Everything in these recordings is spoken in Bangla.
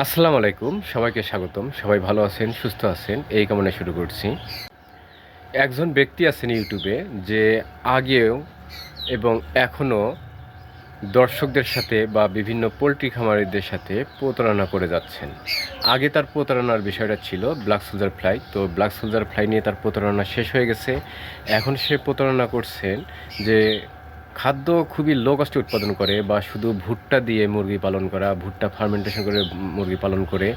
আসসালামু আলাইকুম, সবাইকে স্বাগতম। সবাই ভালো আছেন, সুস্থ আছেন, এই কামনা শুরু করছি। একজন ব্যক্তি আছেন ইউটিউবে যে আগেও এবং এখনও দর্শকদের সাথে বা বিভিন্ন পোলট্রি খামারিদের সাথে প্রতারণা করে যাচ্ছেন। আগে তার প্রতারণার বিষয়টা ছিল ব্ল্যাক সোলজার ফ্লাই তো ব্ল্যাক সোলজার ফ্লাই নিয়ে তার প্রতারণা শেষ হয়ে গেছে। এখন সে প্রতারণা করছেন যে খাদ্য খুবই লো কস্টে উৎপাদন করে বা শুধু ভুট্টা দিয়ে মুরগি পালন করা, ভুট্টা ফার্মেন্টেশন করে মুরগি পালন করে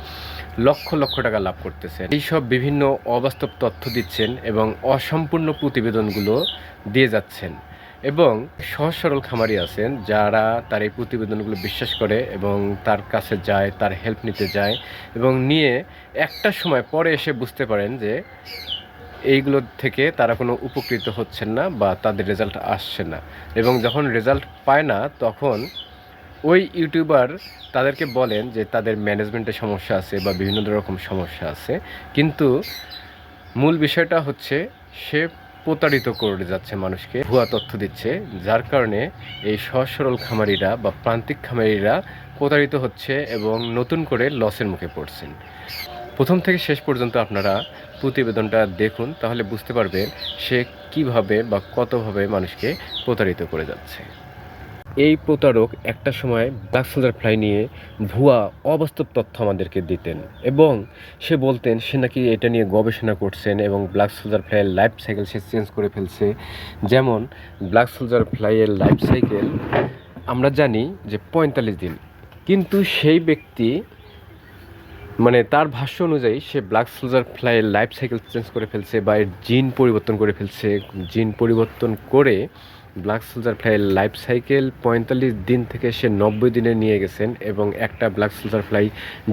লক্ষ লক্ষ টাকা লাভ করতেছেন এইসব বিভিন্ন অবাস্তব তথ্য দিচ্ছেন এবং অসম্পূর্ণ প্রতিবেদনগুলো দিয়ে যাচ্ছেন। এবং সহজ সরল খামারি আছেন যারা তার এই প্রতিবেদনগুলো বিশ্বাস করে এবং তার কাছে যায়, তার হেল্প নিতে যায় এবং নিয়ে একটা সময় পরে এসে বুঝতে পারেন যে এইগুলো থেকে তারা কোনো উপকৃত হচ্ছেন না বা তাদের রেজাল্ট আসছে না। এবং যখন রেজাল্ট পায় না, তখন ওই ইউটিউবার তাদেরকে বলেন যে তাদের ম্যানেজমেন্টের সমস্যা আছে বা বিভিন্ন রকম সমস্যা আছে। কিন্তু মূল বিষয়টা হচ্ছে সে প্রতারিত করে যাচ্ছে মানুষকে, ভুয়া তথ্য দিচ্ছে, যার কারণে এই সহজ সরল খামারিরা বা প্রান্তিক খামারিরা প্রতারিত হচ্ছে এবং নতুন করে লসের মুখে পড়ছেন। প্রথম থেকে শেষ পর্যন্ত আপনারা প্রতিবেদনটা দেখুন, তাহলে বুঝতে পারবেন সে কীভাবে বা কতভাবে মানুষকে প্রতারিত করে যাচ্ছে। এই প্রতারক একটা সময় ব্ল্যাক সোলজার ফ্লাই নিয়ে ভুয়া, অবাস্তব তথ্য আমাদেরকে দিতেন এবং সে বলতেন, সে নাকি এটা নিয়ে গবেষণা করছেন এবং ব্ল্যাক সোলজার ফ্লাইয়ের লাইফ সাইকেল সে চেঞ্জ করে ফেলছে। যেমন ব্ল্যাক সোলজার ফ্লাইয়ের লাইফ সাইকেল আমরা জানি যে পঁয়তাল্লিশ দিন। কিন্তু সেই ব্যক্তি মানে তার ভাষ্য অনুযায়ী সে ব্ল্যাক সোলজার ফ্লাইয়ের লাইফ সাইকেল চেঞ্জ করে ফেলছে বা এর জিন পরিবর্তন করে ফেলছে। জিন পরিবর্তন করে ব্ল্যাক সোলজার ফ্লাইয়ের লাইফ সাইকেল পঁয়তাল্লিশ দিন থেকে সে নব্বই দিনে নিয়ে গেছেন এবং একটা ব্ল্যাক সোলজার ফ্লাই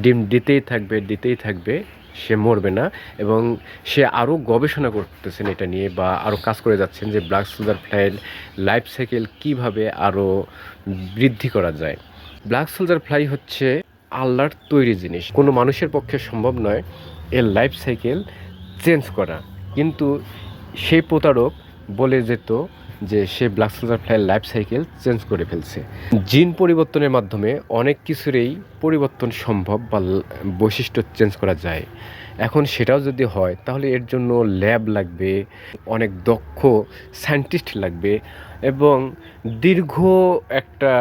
ডিম দিতেই থাকবে দিতেই থাকবে, সে মরবে না এবং সে আরও গবেষণা করতেছেন এটা নিয়ে বা আরও কাজ করে যাচ্ছেন যে ব্ল্যাক সোলজার ফ্লাইয়ের লাইফ সাইকেল কীভাবে আরও বৃদ্ধি করা যায়। ব্ল্যাক সোলজার ফ্লাই হচ্ছে আল্লাহর তৈরি জিনিস। কোনো মানুষের পক্ষে সম্ভব নয় এর লাইফ সাইকেল চেঞ্জ করা। কিন্তু সেই প্রতারক বলে যেত যে সে ব্ল্যাক সোলজার ফ্লাইয়ের লাইফ সাইকেল চেঞ্জ করে ফেলছে। জিন পরিবর্তনের মাধ্যমে অনেক কিছুরই পরিবর্তন সম্ভব বা বৈশিষ্ট্য চেঞ্জ করা যায়। এখন সেটাও যদি হয়, তাহলে এর জন্য ল্যাব লাগবে, অনেক দক্ষ সায়েন্টিস্ট লাগবে এবং দীর্ঘ একটা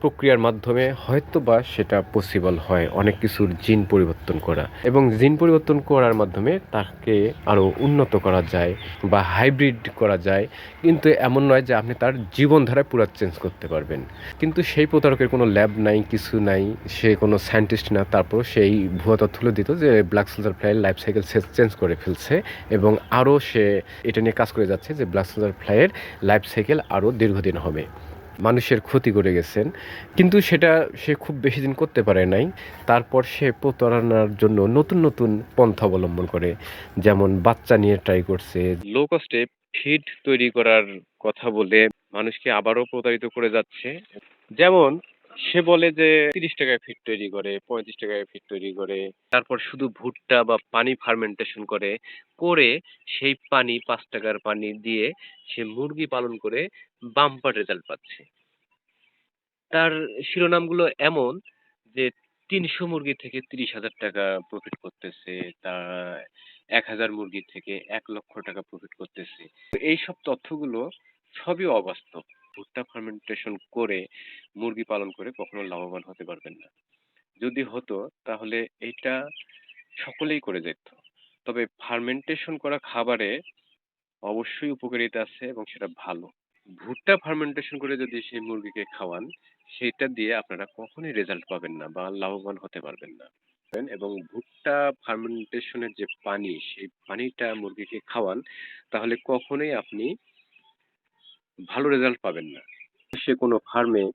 প্রক্রিয়ার মাধ্যমে হয়তো বা সেটা পসিবল হয় অনেক কিছুর জিন পরিবর্তন করা এবং জিন পরিবর্তন করার মাধ্যমে তাকে আরও উন্নত করা যায় বা হাইব্রিড করা যায়। কিন্তু এমন নয় যে আপনি তার জীবনধারায় পুরো চেঞ্জ করতে পারবেন। কিন্তু সেই প্রতারকের কোনো ল্যাব নাই, কিছু নাই, সে কোনো সায়েন্টিস্ট না তারপর সেই ভুয়া তথ্যগুলো দিত যে ব্ল্যাক সোলজার ফ্লাইয়ের লাইফ সাইকেল সে চেঞ্জ করে ফেলছে এবং আরও সে এটা নিয়ে কাজ করে যাচ্ছে যে ব্ল্যাক সোলজার ফ্লাইয়ের লাইফ সাইকেল আরও দীর্ঘদিন হবে। মানুষের ক্ষতি করে গেছেন। কিন্তু সেটা সে খুব বেশি দিন করতে পারে নাই। তারপর সে প্রতারণার জন্য নতুন নতুন পন্থা অবলম্বন করে। যেমন বাচ্চা নিয়ে ট্রাই করছে। লো কস্টে ফিড তৈরি করার কথা বলে মানুষকে আবারও প্রতারিত করে যাচ্ছে। যেমন সে বলে যে তিরিশ টাকায় ফিড তৈরি করে, পঁয়ত্রিশ টাকায় ফিড তৈরি করে, তারপর শুধু ভুট্টা বা পানি ফার্মেন্টেশন করে করে সেই পানি, পাঁচ টাকার পানি দিয়ে সে মুরগি পালন করে বাম্পার রেজাল্ট পাচ্ছে। তার শিরোনামগুলো এমন যে তিনশো মুরগি থেকে তিরিশ হাজার টাকা প্রফিট করতেছে, তা এক হাজার মুরগি থেকে এক লক্ষ টাকা প্রফিট করতেছে। তো এইসব তথ্যগুলো সবই অবাস্তব। ভুট্টা ফার্মেন্টেশন করে মুরগি পালন করে কখনো লাভবান হতে পারবেন না। যদি হতো, তাহলে এটা সকলেই করে যেত তবে ফার্মেন্টেশন করা খাবারে অবশ্যই উপকারিতা আছে এবং সেটা ভালো। ভুট্টা ফার্মেন্টেশন করে যদি সেই মুরগিকে খাওয়ান, সেটা দিয়ে আপনারা কখনোই রেজাল্ট পাবেন না বা লাভবান হতে পারবেন না। এবং ভুট্টা ফার্মেন্টেশনের যে পানি, সেই পানিটা মুরগিকে খাওয়ান, তাহলে কখনোই আপনি ভালো রেজাল্ট পাবেন না। সে কোনো ফার্মে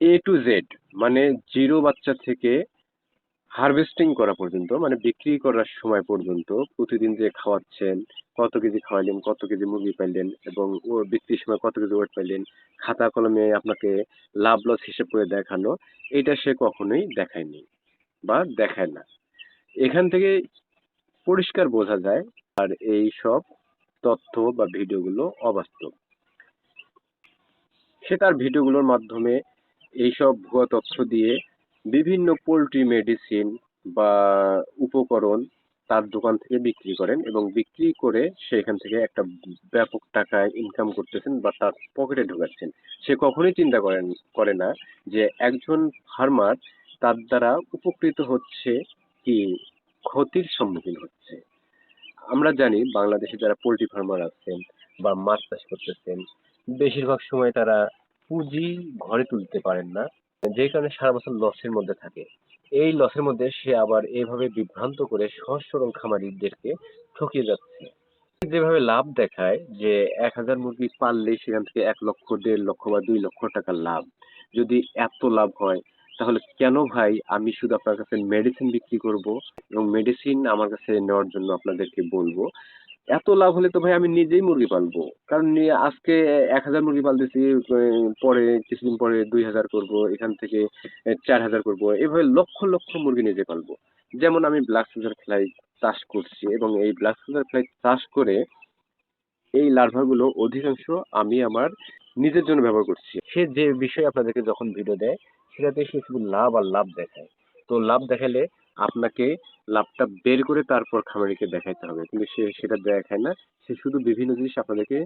এ টু জেড মানে জিরো বাচ্চা থেকে হারভেস্টিং করা পর্যন্ত মানে বিক্রি করার সময় পর্যন্ত প্রতিদিন যে খাওয়াচ্ছেন, কত কেজি খাওয়াইলেন কত কেজি মুরগি পাইলেন এবং ও বিক্রির সময় কত কেজি ওয়েট পাইলেন খাতা কলমে আপনাকে লাভ লস হিসেব করে দেখানো, এটা সে কখনোই দেখায়নি বা দেখায় না। এখান থেকে পরিষ্কার বোঝা যায় আর এই সব তথ্য বা ভিডিওগুলো অবাস্তব। সে তার ভিডিওগুলোর মাধ্যমে এইসব ভুয়া তথ্য দিয়ে বিভিন্ন পোলট্রি মেডিসিন বা উপকরণ তার দোকান থেকে বিক্রি করেন এবং বিক্রি করে সেখান থেকে একটা ব্যাপক টাকা ইনকাম করতেছেন বা তার পকেটে ঢোকাচ্ছেন। সে কখনোই চিন্তা করেন, করে না যে একজন ফার্মার তার দ্বারা উপকৃত হচ্ছে কি ক্ষতির সম্মুখীন হচ্ছে। আমরা জানি বাংলাদেশে যারা পোলট্রি ফার্মার আছেন বা মাছ চাষ করতেছেন, বেশিরভাগ সময় তারা পুঁজি ঘরে তুলতে পারেন না। যে কারণে সারা বছর লসের মধ্যে থাকে। এই লসের মধ্যে সে আবার এইভাবে বিভ্রান্ত করে সহজ সরল খামারিদেরকে ঠকিয়ে যাচ্ছে। যেভাবে লাভ দেখায় যে এক হাজার মুরগি পাললে সেখান থেকে এক লক্ষ, দেড় লক্ষ বা দুই লক্ষ টাকা লাভ। যদি এত লাভ হয়, তাহলে কেন ভাই আমি শুধু আপনার কাছে মেডিসিন বিক্রি করব? এবং মেডিসিন আমার কাছে নেওয়ার জন্য আপনাদেরকে বলব এত লাভ হলে তো ভাই আমি নিজেই মুরগি পালবো। কারণ আজকে এক হাজার মুরগি পালতেছি পরে কিছুদিন পরে দুই হাজার করব, এখান থেকে চার হাজার করব। এভাবে লক্ষ লক্ষ মুরগি নিজে পালবো। যেমন আমি ব্ল্যাক সুগার ফ্লাই চাষ করছি এবং এই ব্ল্যাক সুগার ফ্লাই চাষ করে এই লার্ভাগুলো অধিকাংশ আমি আমার নিজের জন্য ব্যবহার করছি। সে যে বিষয়ে আপনাদেরকে যখন ভিডিও দেয়, সেটাতে সে শুধু লাভ আর লাভ দেখায়। তো লাভ দেখালে আপনাকে লাভটা বের করে তারপর খামারিকে দেখাইতে হবে। কিন্তু সে সেটা দেখায় না। সে শুধু বিভিন্ন জিনিস আপনাদেরকে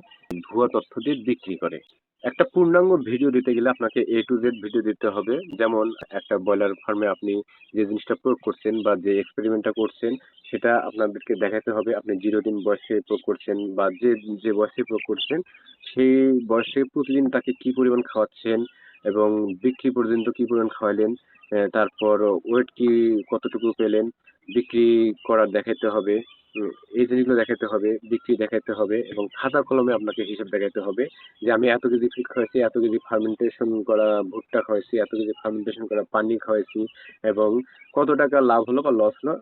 ভুয়া তথ্য দিয়ে বিক্রি করে। একটা পূর্ণাঙ্গ ভিডিও দিতে গেলে আপনাকে এ টু জেড ভিডিও দিতে হবে। যেমন একটা ব্রয়লার ফার্মে আপনি যে জিনিসটা প্রয়োগ করছেন বা যে এক্সপেরিমেন্টটা করছেন, সেটা আপনাদেরকে দেখাতে হবে। আপনি জিরো দিন বয়সে প্রয়োগ করছেন বা যে যে বয়সে প্রয়োগ করছেন, সেই বয়সে প্রতিদিন তাকে কি পরিমাণ খাওয়াচ্ছেন এবং বিক্রি পর্যন্ত কি পরিমাণ খাওয়ালেন তারপর ওয়েট কি কতটুকু পেলেন? বিক্রি করার দেখাতে হবে এই জিনিসগুলো দেখাতে হবে, বিক্রি দেখাতে হবে এবং খাতা কলমে আপনাকে হিসাব দেখাতে হবে যে আমি এত কেজি ফিট খাওয়াইছি এত কেজি ফার্মেন্টেশন করা ভুট্টা খাওয়াইছি, এত কেজি ফার্মেন্টেশন করা পানি খাওয়াইছি এবং কত টাকা লাভ হলো বা লস হলো,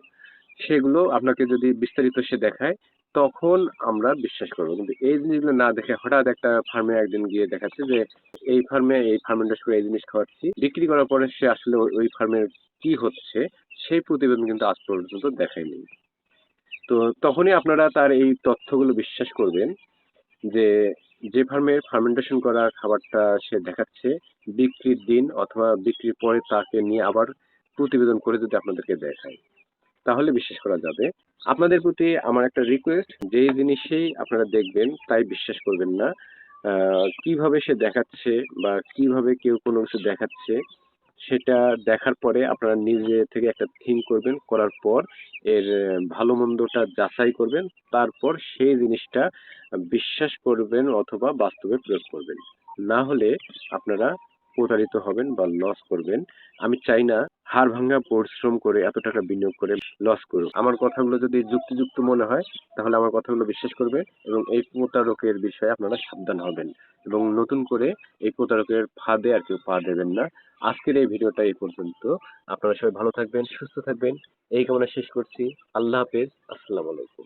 সেগুলো আপনাকে যদি বিস্তারিত সে দেখায় তখন আমরা বিশ্বাস করব। কিন্তু এই জিনিসগুলো না দেখে হঠাৎ একটা ফার্মে একদিন গিয়ে দেখাচ্ছে যে, এই ফার্মে এই ফার্মেন্টেশন করে এই জিনিস খাওয়াচ্ছি। বিক্রি করার পরে সে আসলে ওই ফার্মের কি হচ্ছে, সেই প্রতিবেদন কিন্তু আজ পর্যন্ত দেখায়নি। তো তখনই আপনারা তার এই তথ্যগুলো বিশ্বাস করবেন যে যে ফার্মে ফার্মেন্টেশন করা খাবারটা সে দেখাচ্ছে, বিক্রির দিন অথবা বিক্রির পরে তাকে নিয়ে আবার প্রতিবেদন করে যদি আপনাদেরকে দেখায়। তাহলে বিশ্বাস করা যাবে। আপনাদের প্রতি আমার একটা রিকোয়েস্ট যে জিনিসেই আপনারা দেখবেন তাই বিশ্বাস করবেন না। কীভাবে সে দেখাচ্ছে বা কীভাবে কেউ কোনো কিছু দেখাচ্ছে, সেটা দেখার পরে আপনারা নিজে থেকে একটা থিঙ্ক করবেন, করার পর এর ভালো মন্দটা যাচাই করবেন, তারপর সেই জিনিসটা বিশ্বাস করবেন অথবা বাস্তবে প্রয়োগ করবেন। না হলে আপনারা প্রতারিত হবেন বা লস করবেন। আমি চাই না হাড় ভাঙা পরিশ্রম করে, এত টাকা বিনিয়োগ করে লস করুক। আমার কথাগুলো যদি যুক্তিযুক্ত মনে হয়, তাহলে আমার কথাগুলো বিশ্বাস করবে এবং এই প্রতারকের বিষয়ে আপনারা সাবধান হবেন এবং নতুন করে এই প্রতারকের ফাঁদে আর কেউ পা দেবেন না। আজকের এই ভিডিওটা এই পর্যন্ত। আপনারা সবাই ভালো থাকবেন, সুস্থ থাকবেন। এই কামনা শেষ করছি। আল্লাহ হাফেজ। আসসালামু আলাইকুম।